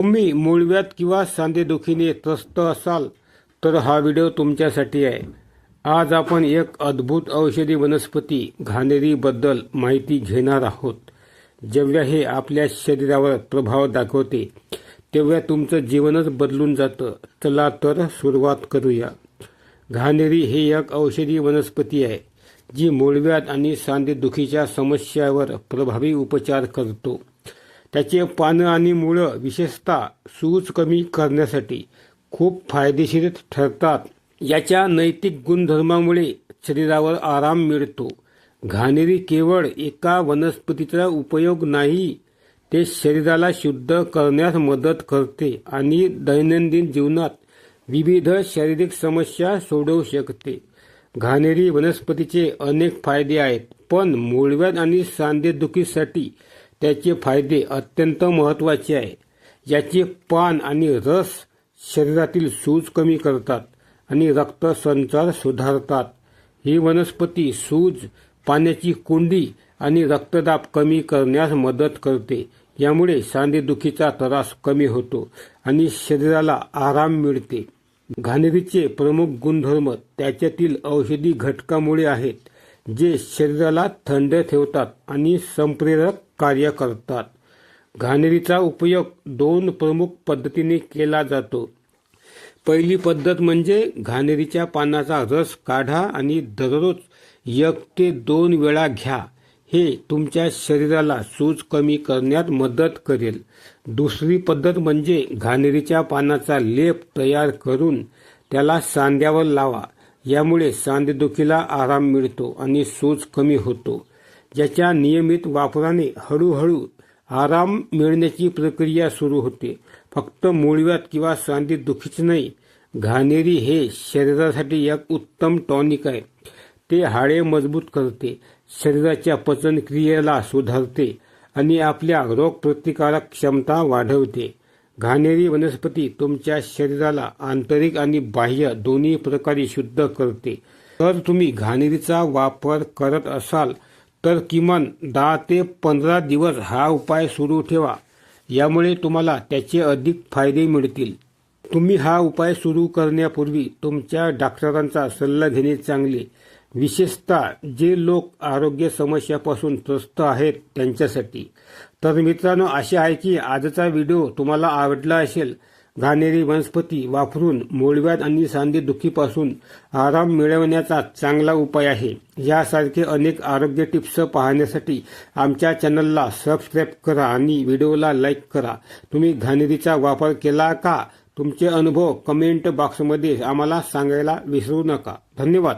तुम्ही मूळव्यात किंवा सांधेदुखीने त्रस्त असाल तर हा व्हिडिओ तुमच्यासाठी आहे. आज आपण एक अद्भुत औषधी वनस्पती घाणेरीबद्दल माहिती घेणार आहोत. जेव्हा हे आपल्या शरीरावर प्रभाव दाखवते तेव्हा तुमचं जीवनच बदलून जातं. चला तर सुरुवात करूया. घाणेरी हे एक औषधी वनस्पती आहे जी मूळव्यात आणि सांधेदुखीच्या समस्यावर प्रभावी उपचार करतो. त्याचे पानं आणि मुळं विशेषतः सूज कमी करण्यासाठी खूप फायदेशीर ठरतात. याच्या नैतिक गुणधर्मामुळे शरीरावर आराम मिळतो. घाणेरी केवळ एका वनस्पतीचा उपयोग नाही ते शरीराला शुद्ध करण्यास मदत करते आणि दैनंदिन जीवनात विविध शारीरिक समस्या सोडवू शकते. घाणेरी वनस्पतीचे अनेक फायदे आहेत पण मूळव्याध आणि सांधेदुखीसाठी त्याचे फायदे अत्यंत महत्त्वाचे आहे याचे पान आणि रस शरीरातील सूज कमी करतात आणि रक्तसंचार सुधारतात. ही वनस्पती सूज पाण्याची कोंडी आणि रक्तदाब कमी करण्यास मदत करते. यामुळे सांधेदुखीचा त्रास कमी होतो आणि शरीराला आराम मिळते. घाणेरीचे प्रमुख गुणधर्म त्याच्यातील औषधी घटकामुळे आहेत. जे शरीराला थंड ठेवतात आणि संप्रेरक कार्य करतात. घाणेरीचा उपयोग दोन प्रमुख पद्धतीने केला जातो. पहिली पद्धत म्हणजे घाणेरीच्या पानाचा रस काढा आणि दररोज एक ते दोन वेळा घ्या. हे तुमच्या शरीराला सूज कमी करण्यात मदत करेल. दुसरी पद्धत म्हणजे घाणेरीच्या पानाचा लेप तयार करून त्याला सांध्यावर लावा. यामुळे सांधेदुखीला आराम मिळतो आणि सूज कमी होतो. ज्याच्या नियमित वापराने हळूहळू आराम मिळण्याची प्रक्रिया सुरू होते. फक्त मुळव्यात किंवा सांधेदुखीच नाही घाणेरी हे शरीरासाठी एक उत्तम टॉनिक आहे. ते हाडे मजबूत करते शरीराच्या पचनक्रियेला सुधारते आणि आपल्या रोगप्रतिकारक क्षमता वाढवते. घाणेरी वनस्पती तुमच्या शरीराला आंतरिक आणि बाह्य दोन्ही प्रकारे शुद्ध करते. तर तुम्ही घाणेरीचा वापर करत असाल तर किमान दहा ते पंधरा दिवस हा उपाय सुरू ठेवा. यामुळे तुम्हाला त्याचे अधिक फायदे मिळतील. तुम्ही हा उपाय सुरू करण्यापूर्वी तुमच्या डॉक्टरांचा सल्ला घेणे चांगले. विशेषतः जे लोक आरोग्य समस्यापासून त्रस्त आहेत त्यांच्यासाठी. तर मित्रांनो असे आहे की आजचा व्हिडिओ तुम्हाला आवडला असेल घाणेरी वनस्पती वापरून मोळव्यात आणि सांधेदुखीपासून आराम मिळवण्याचा चांगला उपाय आहे. यासारखे अनेक आरोग्य टिप्स पाहण्यासाठी आमच्या चॅनलला सबस्क्राईब करा आणि व्हिडिओला लाईक करा. तुम्ही घाणेरीचा वापर केला का? तुमचे अनुभव कमेंट बॉक्समध्ये आम्हाला सांगायला विसरू नका. धन्यवाद.